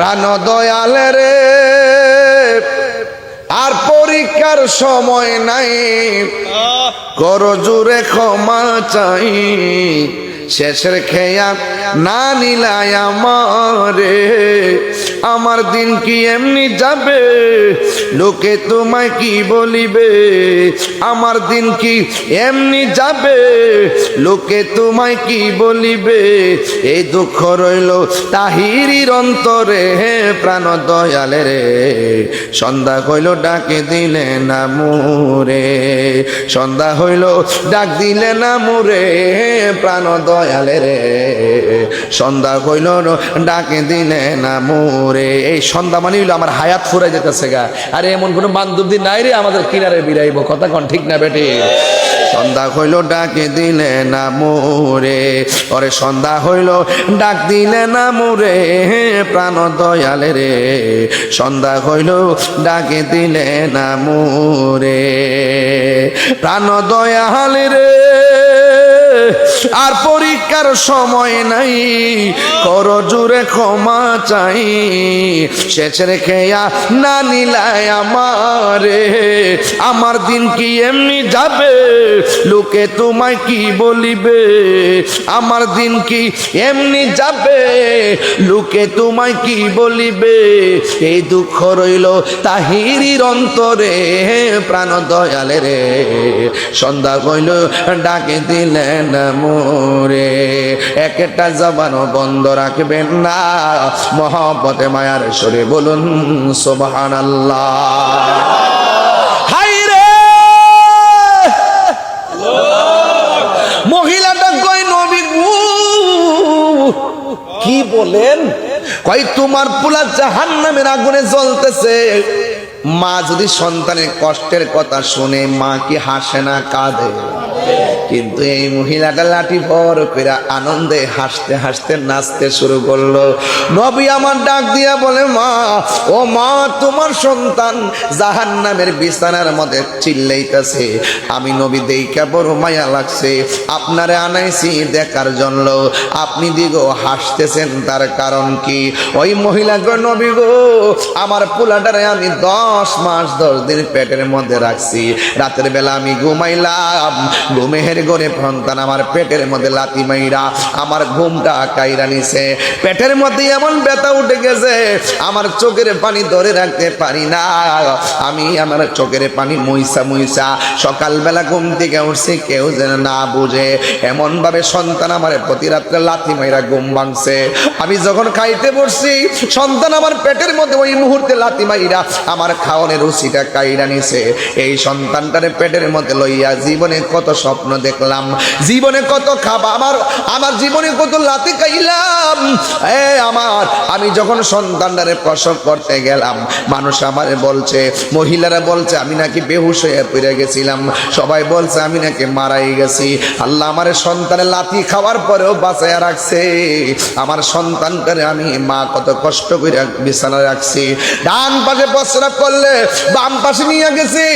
প্রাণ দয়াল রে। আর পরীক্ষার সময় নাই। কর জুড়ে ক্ষমা চাই। শেষের খেয়া না নিলাই আমারে। আমার দিন কি এমনি যাবে? লোকে তোমায় কি বলিবে? আমার দিন কি এমনি যাবে? লোকে তোমায় কি বলিবে? এই দুঃখ রইল তাহিরির অন্তরে, হে প্রাণ দয়ালে রে। সন্ধ্যা হইল ডাকে দিলে না মুরে। সন্ধ্যা হইল ডাক দিলে না মুরে প্রাণ দয়ালে রে। সন্ধ্যা হইল ডাকে দিলে না মুরে। এই সন্ধ্যা মানে হইল আমার হায়াত ফুরাই যেতেছে গা। আরে এমন কোনো বান্ধবী নাই রে আমাদের কিনারে বিরাইব, কথা কন ঠিক না বেটি? সন্ধ্যা হইল, ডাকে দিলে না মোরে। ওরে সন্ধ্যা হইল, ডাক দিলে না মোরে। প্রাণ দয়ালে রে। সন্ধ্যা হইল, ডাকে দিলে না মোরে। প্রাণ দয়ালে রে। আর পরীক্ষার সময় নাই। কর জুড়ে ক্ষমা চাই। শেষের খেয়া না নিলায় আমারে। আমার দিন কি এমনি যাবে? লোকে তোমায় কি বলিবে? আমার দিন কি এমনি যাবে? লোকে তোমায় কি বলিবে? এই দুঃখ রইল তাহিরির অন্তরে, প্রাণ দয়ালে রে সন্ধ্যা কইল, ডাকে দিলেন মোরে। একটা জবানও বন্ধ রাখবেন না। মায়ার সরে বলুন সোবাহান। কি বলেন? কয়, তোমার পোলা জাহান নামের আগুনে জ্বলতেছে। মা যদি সন্তানের কষ্টের কথা শুনে, মা কি হাসে না কাঁদে? কিন্তু এই মহিলাটা লাঠি ভর করে আনন্দে হাসতে হাসতে নাচতে শুরু করল। নবী আমার ডাক দিয়া বলে, মা, ও মা, তোমার সন্তান জাহান নামের বিছানার মধ্যে চিল্লাইতেছে। আমি নবী দেইকা বড় মায়া লাগছে। আপনারে আনাইছি দেখার জন্য। আপনি দিগো হাসতেছেন, তার কারণ কি? ওই মহিলা গো, নবী গো, আমার পোলাটারে আমি দশ মাস, দশ দিন পেটের মধ্যে রাখছি। রাতের বেলা আমি ঘুমাইলাম। ঘুমেহের গড়ে সন্তান আমার পেটের মধ্যে লাতি মাইরা আমার ঘুমটা কাইরা নিছে। পেটের মধ্যে এমন ব্যথা উঠে গেছে, আমার চোখের পানি ধরে রাখতে পারি না। আমি আমার চোখের পানি মুইসা মুইসা, সকালবেলা ঘুম থেকে উঠছি, কেউ যেন না বুঝে। এমন ভাবে সন্তান আমার প্রতি রাত্রে লাথি মাইরা ঘুম ভাঙছে। আমি যখন খাইতে বসছি, সন্তান আমার পেটের মধ্যে ওই মুহূর্তে লাথি মাইরা আমার খাওয়ানোর রুচিটা কাইরা নিছে। এই সন্তানটারে পেটের মধ্যে লইয়া জীবনে কত স্বপ্ন দেখলাম। জীবনে কত খাবা, আমার আমার জীবনে কত লাতি খাইলাম। এ আমার, আমি যখন সন্তানটারে প্রসব করতে গেলাম, মানুষ আমারে বলছে, মহিলারা বলছে, আমি নাকি বেহুশ হয়ে পড়ে গেছিলাম। সবাই বলছে, আমি নাকি মারাই গেছি। আল্লাহ আমার সন্তানের লাথি খাওয়ার পরেও বাঁচাইয়া রাখছে। আমার সন্তানটারে আমি মা কত কষ্ট করে বিছানা রাখছি। ডান পাশে প্রস্রাব করলে বাম পাশে নিয়ে গেছি,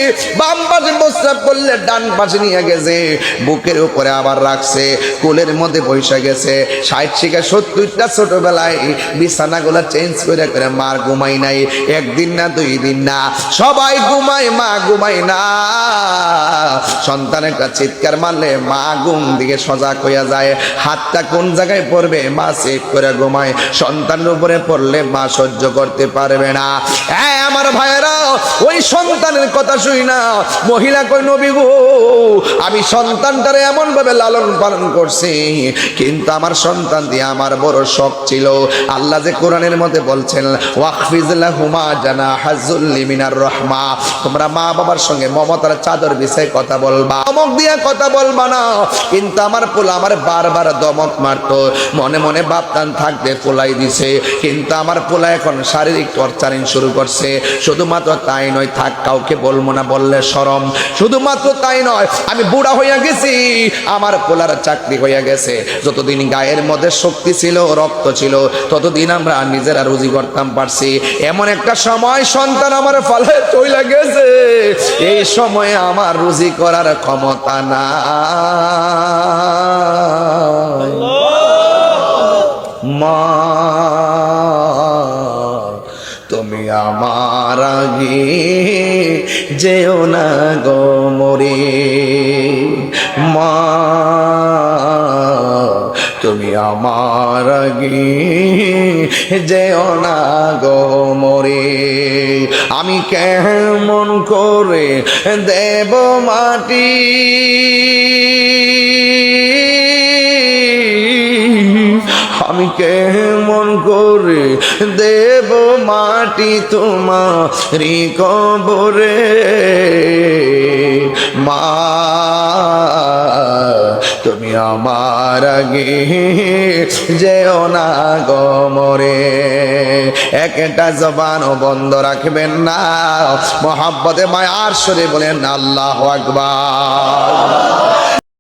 বাম পাশে প্রস্রাব করলে ডান পাশে নিয়ে গেছে। বুকের উপরে আবার রাখছে, কোলের মধ্যে বৈশা গেছে, ষাট শিখে সত্তরটা ছোটবেলায় বিছানাগুলো চেঞ্জ করে করে মার ঘুমাই নাই, একদিন না, দুই দিন না, সবাই ঘুমায়, মা ঘুমাই না। সন্তানের একটা চিৎকার মারলে মা ঘুম দিকে সজাগ হইয়া যায়, হাতটা কোন জায়গায় পড়বে, মা সেট করে ঘুমায়, সন্তানের উপরে পড়লে মা সহ্য করতে পারবে না। হ্যাঁ আমার ভাইয়েরা ওই সন্তানের কথা শুই না। মহিলা কই নবী গো, আমি সন্তানটারে এমন ভাবে লালন পালন করছি, কিন্তু আমার সন্তান দিয়ে আমার বড় শখ ছিল। আল্লাহ যে কোরআনের মধ্যে বলছেন ওয়াকফিজুল্লাহুমা জানা হাজুল্লি মিনার রহমা। তোমরা মা বাবার সঙ্গে মমতার চাদর বিষয়ে কথা বলবা। দমক দিয়ে কথা বলবা না, কিন্তু আমার পোলা আমার বারবার দমক মারতো। মনে মনে বাপটান থাকবে, পোলাই দিছে। কিন্তু আমার পোলা এখন শারীরিক টর্চারিং শুরু করছে। শুধুমাত্র তাই নয়, থাক, কাউকে বলব না, বললে সরম শুধুমাত্র তাই নয়, আমি বুড়া হইয়া গেছি, আমার পোলার চাকরি হইয়া গেছে। যতদিন গায়ের মধ্যে শক্তি ছিল, রক্ত ছিল, ততদিন আমরা নিজেরা রুজি করতাম, পারছি। এমন একটা সময় সন্তান আমার ফলে চইলা গেছে। এই সময়ে আমার রুজি করার ক্ষমতা না মা আমার আগে যেও না গো মরে। মা, তুমি আমার আগে যেও না গো মরে। আমি কেমন করে দেব মাটি? আমি কেমন করে দেব মাটি তোমারি কবরে? মা, তুমি আমার আগে যেও না গমরে একটা জবানও বন্ধ রাখবেন না। মহাব্বতে মায়ার সরে বলেন, আল্লাহ আকবার।